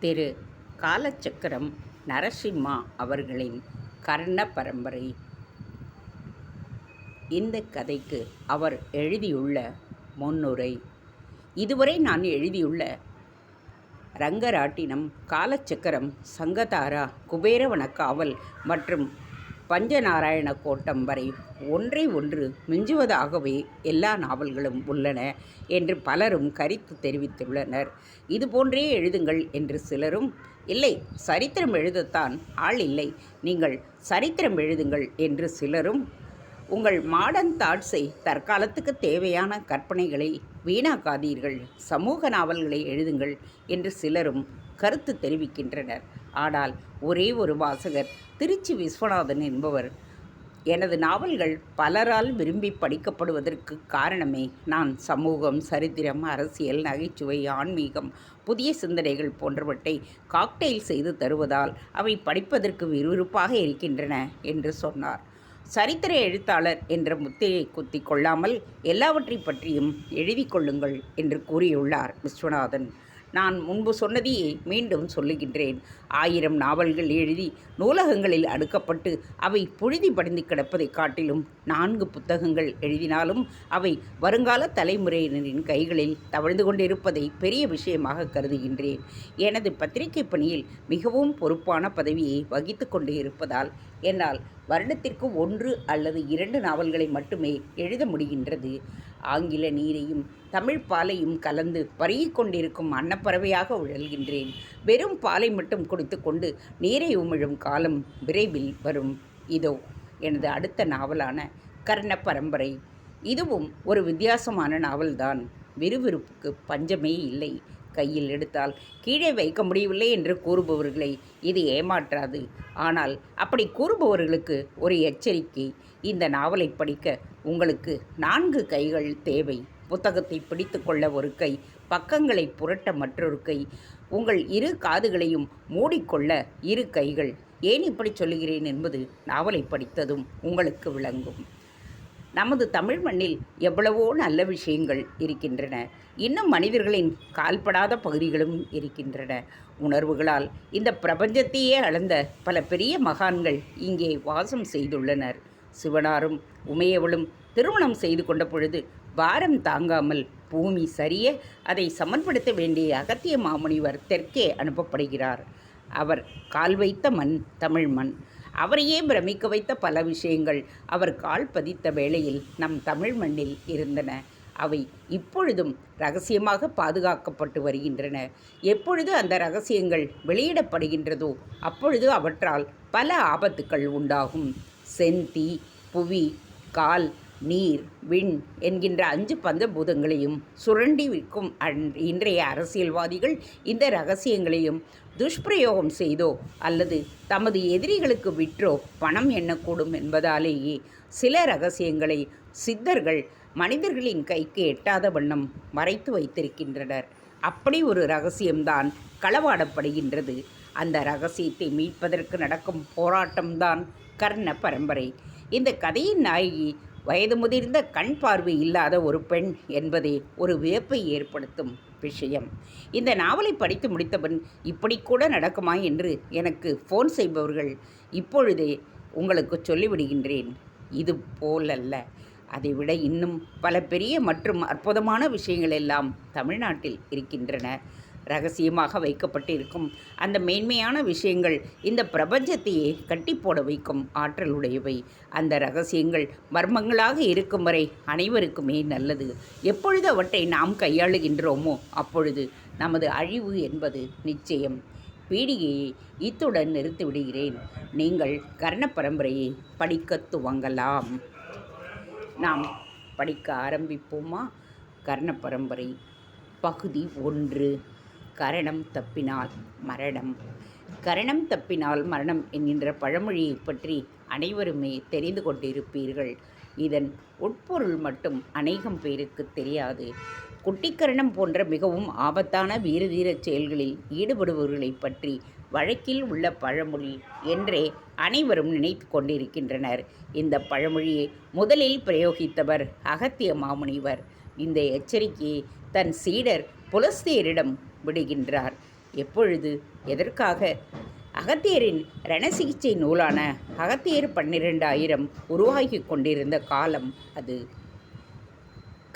திரு காலச்சக்கரம் நரசிம்மா அவர்களின் கர்ண பரம்பரை. இந்த கதைக்கு அவர் எழுதியுள்ள முன்னுரை. இதுவரை நான் எழுதியுள்ள ரங்கராட்டினம் காலச்சக்கரம் சங்கதாரா குபேரவன காவல் மற்றும் பஞ்சநாராயண கோட்டம் வரை ஒன்றை ஒன்று மிஞ்சுவதாகவே எல்லா நாவல்களும் உள்ளன என்று பலரும் கருத்து தெரிவித்துள்ளனர். இதுபோன்றே எழுதுங்கள் என்று சிலரும் இல்லை சரித்திரம் எழுதத்தான் ஆள் இல்லை நீங்கள் சரித்திரம் எழுதுங்கள் என்று சிலரும் உங்கள் மாடர்ன் தாட்ஸை தற்காலத்துக்கு தேவையான கற்பனைகளை வீணாக்காதீர்கள் சமூக நாவல்களை எழுதுங்கள் என்று சிலரும் கருத்து தெரிவிக்கின்றனர். ஆனால் ஒரே ஒரு வாசகர் திருச்சி விஸ்வநாதன் என்பவர். எனது நாவல்கள் பலரால் விரும்பி படிக்கப்படுவதற்கு காரணமே நான் சமூகம் சரித்திரம் அரசியல் நகைச்சுவை ஆன்மீகம் புதிய சிந்தனைகள் போன்றவற்றை காக்டெயில் செய்து தருவதால் அவை படிப்பதற்கு விறுவிறுப்பாக இருக்கின்றன என்று சொன்னார். சரித்திர எழுத்தாளர் என்ற முத்திரை குத்தி கொள்ளாமல் எல்லாவற்றை பற்றியும் எழுதி கொள்ளுங்கள் என்று கூறியுள்ளார் விஸ்வநாதன். நான் முன்பு சொன்னதையே மீண்டும் சொல்லுகின்றேன். ஆயிரம் நாவல்கள் எழுதி நூலகங்களில் அடுக்கப்பட்டு அவை புழுதி படிந்து கிடப்பதை காட்டிலும் நான்கு புத்தகங்கள் எழுதினாலும் அவை வருங்கால தலைமுறையினரின் கைகளில் தவழ்ந்து கொண்டிருப்பதை பெரிய விஷயமாக கருதுகின்றேன். எனது பத்திரிகை பணியில் மிகவும் பொறுப்பான பதவியை வகித்து கொண்டு இருப்பதால் என்னால் வருடத்திற்கு ஒன்று அல்லது இரண்டு நாவல்களை மட்டுமே எழுத முடிகின்றது. ஆங்கில நீரையும் தமிழ் பாலையும் கலந்து பருகிக் கொண்டிருக்கும் அன்னப்பறவையாக உழல்கின்றேன். வெறும் பாலை மட்டும் குடித்து கொண்டு நீரை உமிழும் காலம் விரைவில் வரும். இதோ எனது அடுத்த நாவலான கர்ண பரம்பரை இதுவும் ஒரு வித்தியாசமான நாவல்தான். விறுவிறுப்புக்கு பஞ்சமே இல்லை. கையில் எடுத்தால் கீழே வைக்க முடியவில்லை என்று கூறுபவர்களை இது ஏமாற்றாது. ஆனால் அப்படி கூறுபவர்களுக்கு ஒரு எச்சரிக்கை. இந்த நாவலை படிக்க உங்களுக்கு நான்கு கைகள் தேவை. புத்தகத்தை பிடித்து கொள்ள ஒரு கை பக்கங்களை புரட்ட மற்றொரு கை உங்கள் இரு காதுகளையும் மூடிக்கொள்ள இரு கைகள். ஏன் இப்படி சொல்லுகிறேன் என்பது நாவலை படித்ததும் உங்களுக்கு விளங்கும். நமது தமிழ் மண்ணில் எவ்வளவோ நல்ல விஷயங்கள் இருக்கின்றன. இன்னும் மனிதர்களின் கால்படாத பகுதிகளும் இருக்கின்றன. உணர்வுகளால் இந்த பிரபஞ்சத்தையே அளந்த பல பெரிய மகான்கள் இங்கே வாசம் செய்துள்ளனர். சிவனாரும் உமையவளும் திருமணம் செய்து கொண்ட பொழுது பாரம் தாங்காமல் பூமி சரிய அதை சமன்படுத்த வேண்டிய அகத்திய மாமுனிவர் தெற்கே அனுப்பப்படுகிறார். அவர் கால் வைத்த மண் தமிழ் மண். அவரையே பிரமிக்க வைத்த பல விஷயங்கள் அவர் கால் பதித்த வேளையில் நம் தமிழ் மண்ணில் இருந்தன. அவை இப்பொழுதும் ரகசியமாக பாதுகாக்கப்பட்டு வருகின்றன. எப்பொழுது அந்த ரகசியங்கள் வெளியிடப்படுகின்றதோ அப்பொழுது அவற்றால் பல ஆபத்துக்கள் உண்டாகும். செந்தி புவி கால் நீர் விண் என்கின்ற அஞ்சு பஞ்சபூதங்களையும் சுரண்டி விற்கும் இன்றைய அரசியல்வாதிகள் இந்த ரகசியங்களையும் துஷ்பிரயோகம் செய்தோ அல்லது தமது எதிரிகளுக்கு விற்றோ பணம் எண்ணக்கூடும் என்பதாலேயே சில ரகசியங்களை சித்தர்கள் மனிதர்களின் கைக்கு எட்டாத வண்ணம் மறைத்து வைத்திருக்கின்றனர். அப்படி ஒரு ரகசியம்தான் களவாடப்படுகின்றது. அந்த ரகசியத்தை மீட்பதற்கு நடக்கும் போராட்டம்தான் கர்ண பரம்பரை. இந்த கதையின் நாயகி வயது முதிர்ந்த கண் பார்வை இல்லாத ஒரு பெண் என்பதே ஒரு வியப்பை ஏற்படுத்தும் விஷயம். இந்த நாவலை படித்து முடித்தவன் இப்படி கூட நடக்குமா என்று எனக்கு ஃபோன் செய்பவர்கள் இப்பொழுதே உங்களுக்கு சொல்லிவிடுகின்றேன். இது போலல்ல. அதைவிட இன்னும் பல பெரிய மற்றும் அற்புதமான விஷயங்கள் எல்லாம் தமிழ்நாட்டில் இருக்கின்றன. ரகசியமாக வைக்கப்பட்டிருக்கும். அந்த மேன்மையான விஷயங்கள் இந்த பிரபஞ்சத்தையே கட்டி போட வைக்கும் ஆற்றலுடையவை. அந்த ரகசியங்கள் மர்மங்களாக இருக்கும் வரை அனைவருக்குமே நல்லது. எப்பொழுது அவற்றை நாம் கையாளுகின்றோமோ அப்பொழுது நமது அழிவு என்பது நிச்சயம். பீடிகையை இத்துடன் நிறுத்திவிடுகிறேன் நீங்கள் கர்ண பரம்பரையை படிக்க துவங்கலாம். நாம் படிக்க ஆரம்பிப்போமா? கர்ண பரம்பரை பகுதி ஒன்று. கரணம் தப்பினால் மரணம். கரணம் தப்பினால் மரணம் என்கின்ற பழமொழியை பற்றி அனைவருமே தெரிந்து கொண்டிருப்பீர்கள். இதன் உட்பொருள் மட்டும் அநேகம் பேருக்கு தெரியாது. குட்டிக்கரணம் போன்ற மிகவும் ஆபத்தான வீரதீர செயல்களில் ஈடுபடுபவர்களை பற்றி வழக்கில் உள்ள பழமொழி என்றே அனைவரும் நினைத்து கொண்டிருக்கின்றனர். இந்த பழமொழியை முதலில் பிரயோகித்தவர் அகத்திய மாமுனிவர். இந்த எச்சரிக்கையை தன் சீடர் புலஸ்தியரிடம் விடுகின்றார். எப்பொழுது? எதற்காக? அகத்தியரின் ரணசிகிச்சை நூலான அகத்தியர் பன்னிரெண்டாயிரம் உருவாகி கொண்டிருந்த காலம் அது.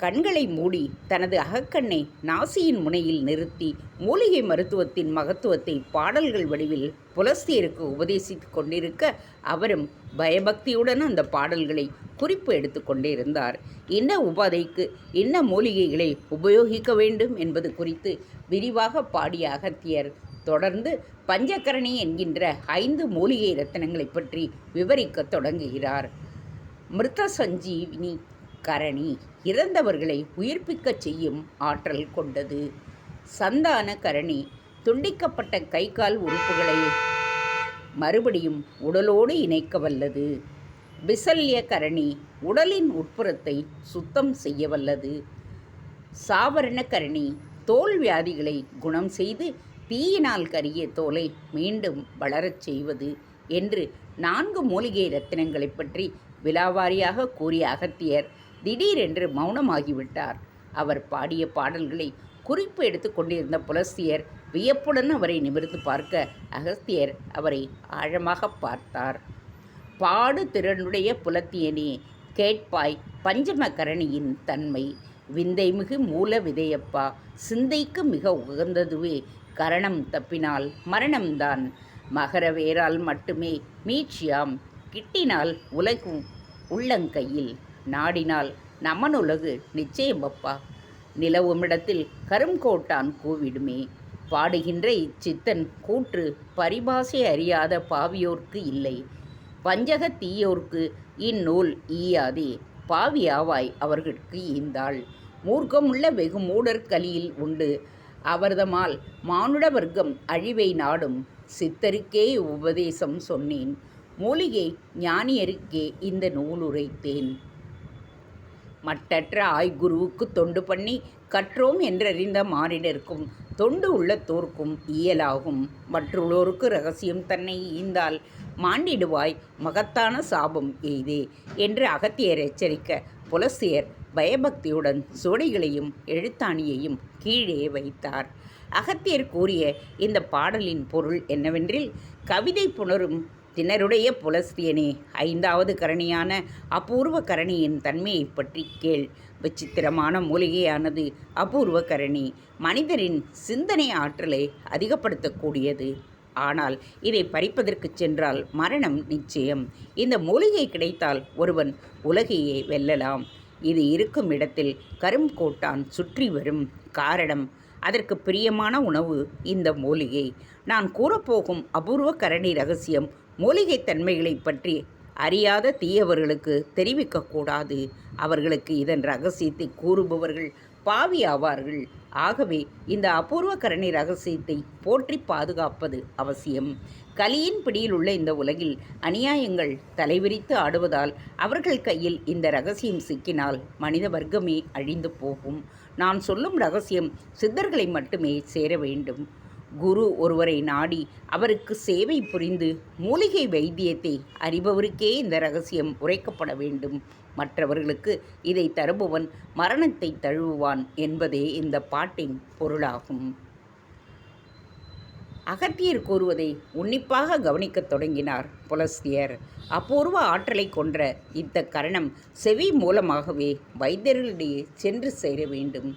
கண்களை மூடி தனது அகக்கண்ணை நாசியின் முனையில் நிறுத்தி மூலிகை மருத்துவத்தின் மகத்துவத்தை பாடல்கள் வடிவில் புலஸ்தியருக்கு உபதேசித்து கொண்டிருக்க அவரும் பயபக்தியுடன் அந்த பாடல்களை குறிப்பு எடுத்து கொண்டிருந்தார். என்ன உபாதைக்கு என்ன மூலிகைகளை உபயோகிக்க வேண்டும் என்பது குறித்து விரிவாக பாடிய அகத்தியர் தொடர்ந்து பஞ்சகரணி என்கின்ற ஐந்து மூலிகை ரத்தினங்களை பற்றி விவரிக்கத் தொடங்குகிறார். மிருத சஞ்சீவினி கரணி இறந்தவர்களை உயிர்ப்பிக்கச் செய்யும் ஆற்றல் கொண்டது. சந்தான கரணி துண்டிக்கப்பட்ட கை கால் உறுப்புகளை மறுபடியும் உடலோடு இணைக்க வல்லது. விசல்ய கரணி உடலின் உட்புறத்தை சுத்தம் செய்ய வல்லது. சாவரண கரணி தோல் வியாதிகளை குணம் செய்து தீயினால் கரிய தோலை மீண்டும் வளரச் செய்வது என்று நான்கு மூலிகை ரத்தினங்களைப் பற்றி விலாவாரியாக கூறிய அகத்தியர் திடீரென்று மௌனமாகிவிட்டார். அவர் பாடிய பாடல்களை குறிப்பு எடுத்து கொண்டிருந்த புலஸ்தியர் வியப்புடன் அவரை நிமிர்ந்து பார்க்க அகஸ்தியர் அவரை ஆழமாக பார்த்தார். பாடு திறனுடைய புலத்தியனே கேட்பாய் பஞ்சமகரணியின் தன்மை. விந்தைமிகு மூல விதையப்பா சிந்தைக்கு மிக உகந்ததுவே. கரணம் தப்பினால் மரணம்தான் மகரவேரால் மட்டுமே மீட்சியாம். கிட்டினால் உலகும் உள்ளங்கையில். நாடினால் நமனுலகு நிச்சயமப்பா. நிலவுமிடத்தில் கருங்கோட்டான் கூவிடுமே. பாடுகின்ற இச்சித்தன் கூற்று பரிபாசை அறியாத பாவியோர்க்கு இல்லை. பஞ்சக தீயோர்க்கு இந்நூல் ஈயாதே. பாவியாவாய் அவர்களுக்கு ஈந்தாள். மூர்க்கமுள்ள வெகு மூடற்கலியில் உண்டு. அவர்தமால் மானுட வர்க்கம் அழிவை நாடும். சித்தருக்கே உபதேசம் சொன்னேன். மூலிகை ஞானியருக்கே இந்த நூல் உரைத்தேன் மட்டற்ற ஆய்குருவுக்கு தொண்டு பண்ணி கற்றோம் என்றறிந்த மானிடருக்கும் தொண்டு உள்ளத்தோர்க்கும் இயலாகும். மற்றுள்ளோருக்கு ரகசியம் தன்னை ஈந்தால் மாண்டிடுவாய் மகத்தான சாபம் எய்தே என்று அகத்தியர் எச்சரிக்க புலசியர் பயபக்தியுடன் சுவடிகளையும் எழுத்தாணியையும் கீழே வைத்தார். அகத்தியர் கூறிய இந்த பாடலின் பொருள் என்னவென்றில் கவிதை புணரும் திணறுடைய புலஸ்தியனே ஐந்தாவது கரணியான அபூர்வ கரணியின் தன்மையை பற்றி கேள். விசித்திரமான மூலிகையானது அபூர்வ கரணி. மனிதரின் சிந்தனை ஆற்றலை அதிகப்படுத்தக்கூடியது. ஆனால் இதை பறிப்பதற்கு சென்றால் மரணம் நிச்சயம். இந்த மூலிகை கிடைத்தால் ஒருவன் உலகையே வெல்லலாம். இது இருக்கும் இடத்தில் கரும்கோட்டான் சுற்றி வரும் காரணம். அதற்கு பிரியமான உணவு இந்த மூலிகை. நான் கூறப்போகும் அபூர்வ கரணி ரகசியம் மூலிகை தன்மைகளை பற்றி அறியாத தீயவர்களுக்கு தெரிவிக்கக்கூடாது. அவர்களுக்கு இதன் ரகசியத்தை கூறுபவர்கள் பாவி ஆவார்கள். ஆகவே இந்த அபூர்வ கரணி ரகசியத்தை போற்றி பாதுகாப்பது அவசியம். கலியின் பிடியில் உள்ள இந்த உலகில் அநியாயங்கள் தலைவிரித்து ஆடுவதால் அவர்கள் கையில் இந்த ரகசியம் சிக்கினால் மனித வர்க்கமே அழிந்து போகும். நான் சொல்லும் ரகசியம் சித்தர்களை மட்டுமே சேர வேண்டும். குரு ஒருவரை நாடி அவருக்கு சேவை புரிந்து மூலிகை வைத்தியத்தை அறிபவருக்கே இந்த ரகசியம் உரைக்கப்பட வேண்டும். மற்றவர்களுக்கு இதை தருபவன் மரணத்தை தழுவுவான் என்பதே இந்த பாட்டின் பொருளாகும். அகத்தியர் கூறுவதை உன்னிப்பாக கவனிக்கத் தொடங்கினார் புலஸ்தியர். அபூர்வ ஆற்றலை கொன்ற இந்த கரணம் செவி மூலமாகவே வைத்தியர்களிடையே சென்று சேர வேண்டும்.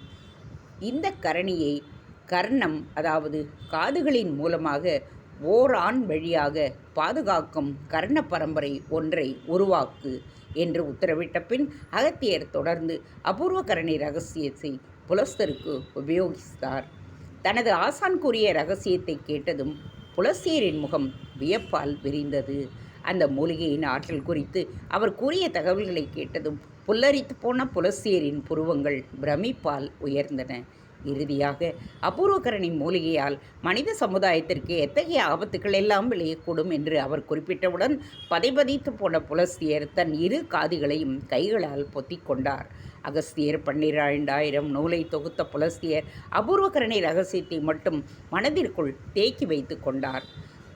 இந்த கரணியை கர்ணம் அதாவது காதுகளின் மூலமாக ஓராண் வழியாக பாதுகாக்கும் கர்ண பரம்பரை ஒன்றை உருவாக்கு என்று உத்தரவிட்ட பின் அகத்தியர் தொடர்ந்து அபூர்வகரணி ரகசியத்தை புலஸ்தருக்கு உபயோகித்தார். தனது ஆசான் கூறிய ரகசியத்தை கேட்டதும் புலஸ்தியரின் முகம் வியப்பால் விரிந்தது. அந்த மூலிகையின் ஆற்றல் குறித்து அவர் கூறிய தகவல்களை கேட்டதும் புல்லரித்து போன புலஸ்தியரின் புருவங்கள் பிரமிப்பால் உயர்ந்தன. இறுதியாக அபூர்வகரணி மூலிகையால் மனித சமுதாயத்திற்கு எத்தகைய ஆபத்துக்கள் எல்லாம் விளையக்கூடும் என்று அவர் குறிப்பிட்டவுடன் பதைபதைத்து போன புலஸ்தியர் தன் இரு காதுகளையும் கைகளால் பொத்திக் கொண்டார். அகஸ்தியர் பன்னிரண்டாயிரம் நூலை தொகுத்த புலஸ்தியர் அபூர்வகரணி ரகசியத்தை மட்டும் மனதிற்குள் தேக்கி வைத்து கொண்டார்.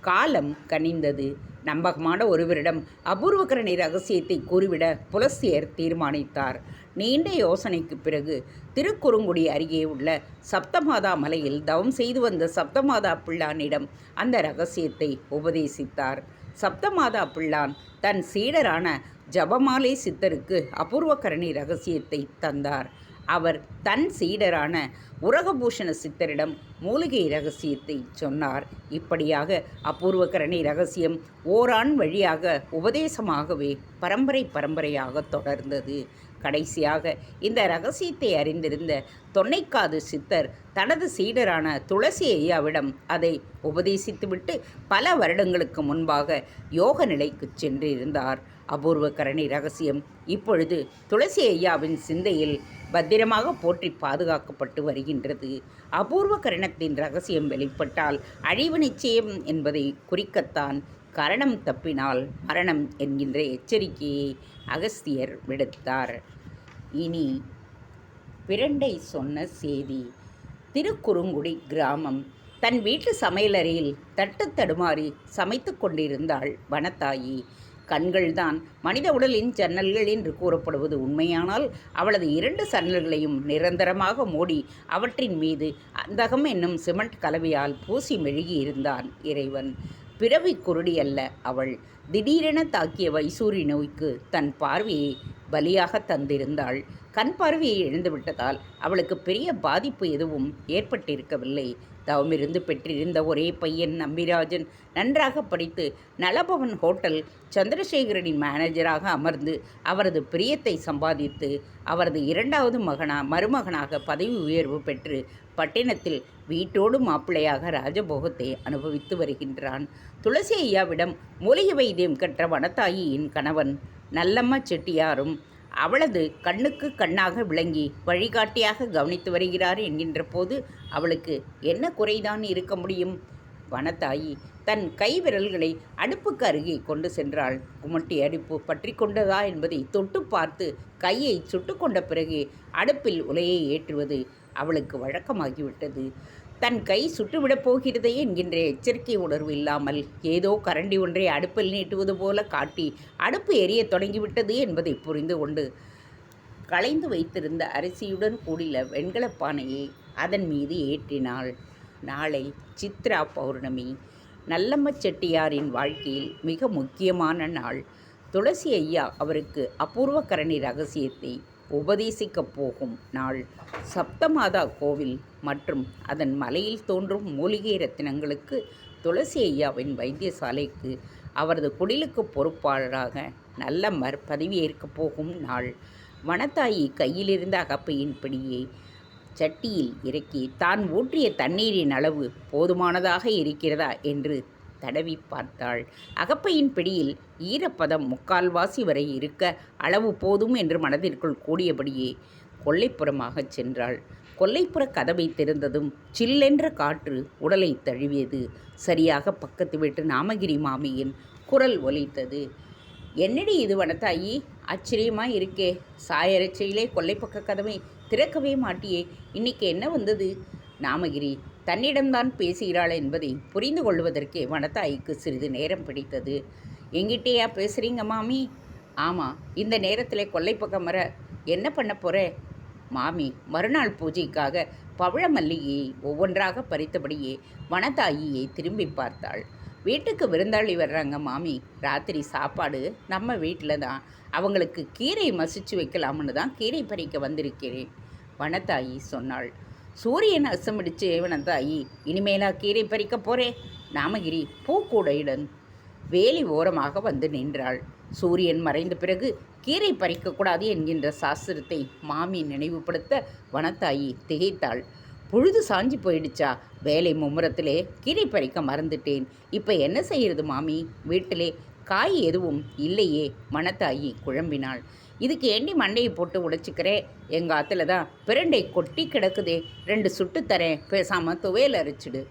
காலம் கனிந்தது. நம்பகமான ஒருவரிடம் அபூர்வகரணி ரகசியத்தை கூறிவிட புலஸ்தியர் தீர்மானித்தார். நீண்ட யோசனைக்குப் பிறகு திருக்குறுங்குடி அருகே உள்ள சப்தமாதா மலையில் தவம் செய்து வந்த சப்தமாதா பிள்ளானிடம் அந்த ரகசியத்தை உபதேசித்தார். சப்தமாதா பிள்ளான் தன் சீடரான ஜபமாலை சித்தருக்கு அபூர்வகரணி ரகசியத்தை தந்தார். அவர் தன் சீடரான உரகபூஷண சித்தரிடம் மூலிகை ரகசியத்தை சொன்னார். இப்படியாக அபூர்வகரணி ரகசியம் ஓரான் வழியாக உபதேசமாகவே பரம்பரை பரம்பரையாக தொடர்ந்தது. கடைசியாக இந்த ரகசியத்தை அறிந்திருந்த தொன்னைக்காது சித்தர் தனது சீடரான துளசி ஐயாவிடம் அதை உபதேசித்துவிட்டு பல வருடங்களுக்கு முன்பாக யோக நிலைக்கு சென்றிருந்தார். அபூர்வ கரணி ரகசியம் இப்பொழுது துளசி ஐயாவின் சிந்தையில் பத்திரமாக போற்றி பாதுகாக்கப்பட்டு வருகின்றது. அபூர்வ கரணத்தின் ரகசியம் வெளிப்பட்டால் அழிவு நிச்சயம் என்பதை குறிக்கத்தான் கரணம் தப்பினால் மரணம் என்கின்ற எச்சரிக்கையை அகஸ்தியர் விடுத்தார். இனி பிரண்டை சொன்ன செய்தி. திருக்குறுங்குடி கிராமம் தன் வீட்டு சமையலறையில் தட்டு தடுமாறி சமைத்து கொண்டிருந்தாள் வனத்தாயி. கண்கள்தான் மனித உடலின் ஜன்னல்கள் என்று கூறப்படுவது உண்மையானால் அவளது இரண்டு சன்னல்களையும் நிரந்தரமாக மூடி அவற்றின் மீது அந்தகம் என்னும் சிமெண்ட் கலவையால் பூசி மெழுகி இருந்தான் இறைவன். பிறவி குருடி அல்ல அவள். திடீரென தாக்கிய வைசூரி நோய்க்கு தன் பார்வையை பலியாக தந்திருந்தாள். கண் பார்வையை இழந்துவிட்டதால் அவளுக்கு பெரிய பாதிப்பு எதுவும் ஏற்பட்டிருக்கவில்லை. தவமிருந்து பெற்றிருந்த ஒரே பையன் நம்பிராஜன் நன்றாக படித்து நலபவன் ஹோட்டல் சந்திரசேகரனின் மேனேஜராக அமர்ந்து அவரது பிரியத்தை சம்பாதித்து அவரது இரண்டாவது மகனா மருமகனாக பதவி உயர்வு பெற்று பட்டினத்தில் வீட்டோடு மாப்பிள்ளையாக ராஜபோகத்தை அனுபவித்து வருகின்றான். துளசி ஐயாவிடம் மூலிகை வைத்தியம் கற்ற வனத்தாயியின் கணவன் நல்லம்மா செட்டியாரும் அவளது கண்ணுக்கு கண்ணாக விளங்கி வழிகாட்டியாக கவனித்து வருகிறார் என்கின்ற போது அவளுக்கு என்ன குறைதான் இருக்க முடியும்? வனத்தாயி தன் கை விரல்களை அடுப்புக்கு அருகே கொண்டு சென்றாள். குமட்டி அடுப்பு பற்றி கொண்டதா என்பதை தொட்டு பார்த்து கையை சுட்டு கொண்ட பிறகு அடுப்பில் உலையை ஏற்றுவது அவளுக்கு வழக்கமாகிவிட்டது. தன் கை சுட்டுவிடப் போகிறதே என்கின்ற எச்சரிக்கை உணர்வு இல்லாமல் ஏதோ கரண்டி ஒன்றை அடுப்பில் நீட்டுவது போல காட்டி அடுப்பு எரிய தொடங்கிவிட்டது என்பதை புரிந்து கொண்டு களைந்து வைத்திருந்த அரிசியுடன் கூடிய வெண்கலப் பானையை அதன் மீது ஏற்றினாள். நாளை சித்ரா பௌர்ணமி. நல்லம்ம செட்டியாரின் வாழ்க்கையில் மிக முக்கியமான நாள். துளசி ஐயா அவருக்கு அபூர்வ கரணி ரகசியத்தை உபதேசிக்கப் போகும் நாள் சப்தமாதா கோவில் மற்றும் அதன் மலையில் தோன்றும் மூலிகை ரத்தினங்களுக்கு துளசி ஐயாவின் வைத்தியசாலைக்கு அவரது குடிலுக்கு பொறுப்பாளராக நல்லம்மர் பதவியேற்கப் போகும் நாள். வனத்தாயி கையிலிருந்த அகப்பையின் பிடியை சட்டியில் இறக்கி தான் ஊற்றிய தண்ணீரின் அளவு போதுமானதாக இருக்கிறதா? என்று தடவி பார்த்தாள். அகப்பையின் பிடியில் ஈரப்பதம் முக்கால்வாசி வரை இருக்க அளவு போதும் என்று மனதிற்குள் கூடியபடியே கொல்லைப்புறமாகச் சென்றாள். கொல்லைப்புற கதவை திறந்ததும் சில்லென்ற காற்று உடலை தழுவியது. சரியாக பக்கத்து வீட்டு நாமகிரி மாமியின் குரல் ஒலித்தது. என்னடி இது வனத்தாயி? ஆச்சரியமா இருக்கே. சாயரச்சையிலே கொல்லைப்பக்க கதவை திறக்கவே மாட்டியே. இன்னைக்கு என்ன வந்தது? நாமகிரி தன்னிடம்தான் பேசுகிறாள் என்பதை புரிந்து கொள்வதற்கே வனத்தாய்க்கு சிறிது நேரம் பிடித்தது. எங்கிட்டேயா பேசுகிறீங்க மாமி? ஆமாம் இந்த நேரத்தில் கொல்லைப்பக்கம் வர என்ன பண்ண போகிற மாமி மறுநாள் பூஜைக்காக பவழ மல்லிகையை ஒவ்வொன்றாக பறித்தபடியே வனத்தாயியை திரும்பி பார்த்தாள். வீட்டுக்கு விருந்தாளி வர்றாங்க மாமி. ராத்திரி சாப்பாடு நம்ம வீட்டில் தான். அவங்களுக்கு கீரை மசிச்சு வைக்கலாம்னு தான் கீரை பறிக்க வந்திருக்கிறேன் வனத்தாயி சொன்னாள். சூரியன் அசமிடிச்சு வனத்தாயி இனிமேலா கீரை பறிக்க போறே. நாமகிரி பூக்கூடையுடன் வேலி ஓரமாக வந்து நின்றாள். சூரியன் மறைந்த பிறகு கீரை பறிக்கக்கூடாது என்கின்ற சாஸ்திரத்தை மாமி நினைவுபடுத்த வனத்தாயி திகைத்தாள். பொழுது சாஞ்சி போயிடுச்சா? வேலை மும்முரத்திலே கீரை பறிக்க மறந்துட்டேன். இப்போ என்ன செய்யறது மாமி? வீட்டிலே காய் எதுவும் இல்லையே. மனத்தாயி குழம்பினாள். இதுக்கு எண்ணி மண்டையை போட்டு உடைச்சிக்கிறேன் எங்கள் ஆற்றுல தான் பிரண்டை கொட்டி கிடக்குதே. ரெண்டு சுட்டு தரேன். பேசாமல் துவையல் அரைச்சிடு.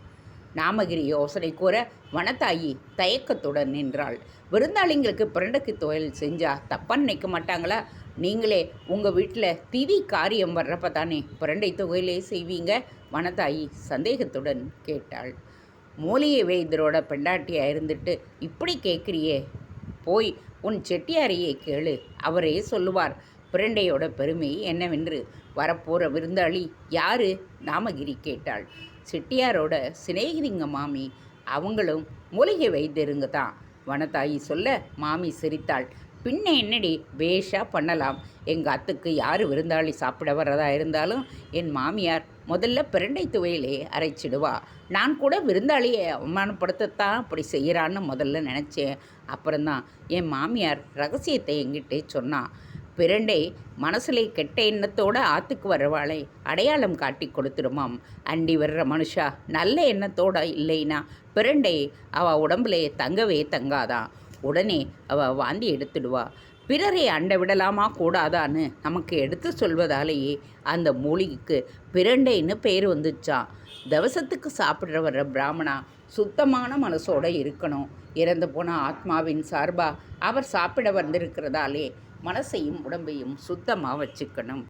நாமகிரி யோசனை கூற வனத்தாயி தயக்கத்துடன் நின்றாள். விருந்தாளிங்களுக்கு பிரண்டைக்கு துவையல் செஞ்சா தப்பாக நினைக்க மாட்டாங்களா? நீங்களே உங்கள் வீட்டில் திதி காரியம் வர்றப்ப தானே பிரண்டை துவையிலே செய்வீங்க? வனத்தாயி சந்தேகத்துடன் கேட்டாள். மூலிகை வேந்தரோட பெண்டாட்டியாக இருந்துட்டு இப்படி கேட்குறியே போய் உன் செட்டியாரையே கேளு. அவரே சொல்லுவார் பிரண்டையோட பெருமை என்னவென்று வரப்போகிற விருந்தாளி யாரு? நாமகிரி கேட்டாள். செட்டியாரோட சிநேகிதிங்க மாமி. அவங்களும் மூலிகை வைத்திருங்க தான். வனத்தாயி சொல்ல? மாமி சிரித்தாள். பின்ன என்னடி? வேஷாக பண்ணலாம். எங்கள் அத்துக்கு யார் விருந்தாளி சாப்பிட வர்றதா இருந்தாலும் என் மாமியார் முதல்ல பிரண்டை துவையிலே அரைச்சிடுவா. நான் கூட விருந்தாளியை அவமானப்படுத்தத்தான் அப்படி செய்கிறான்னு முதல்ல நினச்சேன். அப்புறம்தான் என் மாமியார் ரகசியத்தை எங்கிட்டே சொன்னான் பிரண்டை மனசுல கெட்ட எண்ணத்தோட ஆத்துக்கு வர்றவாளை அடையாளம் காட்டி கொடுத்துருமாம். அண்டி வர்ற மனுஷா நல்ல எண்ணத்தோட இல்லைன்னா பிரண்டை அவள் உடம்புல தங்கவே தங்காதான் உடனே அவ வாந்தி எடுத்துடுவா. பிறரை அண்ட விடலாமா கூடாதான்னு நமக்கு எடுத்து சொல்வதாலேயே அந்த மூலிகைக்கு பிரண்டைன்னு பேர் வந்துச்சான் தவசத்துக்கு சாப்பிட்ற வர்ற பிராமணா சுத்தமான மனசோடு இருக்கணும். இறந்து போன ஆத்மாவின் சார்பாக அவர் சாப்பிட வந்திருக்கிறதாலே மனசையும் உடம்பையும் சுத்தமாக வச்சுக்கணும்.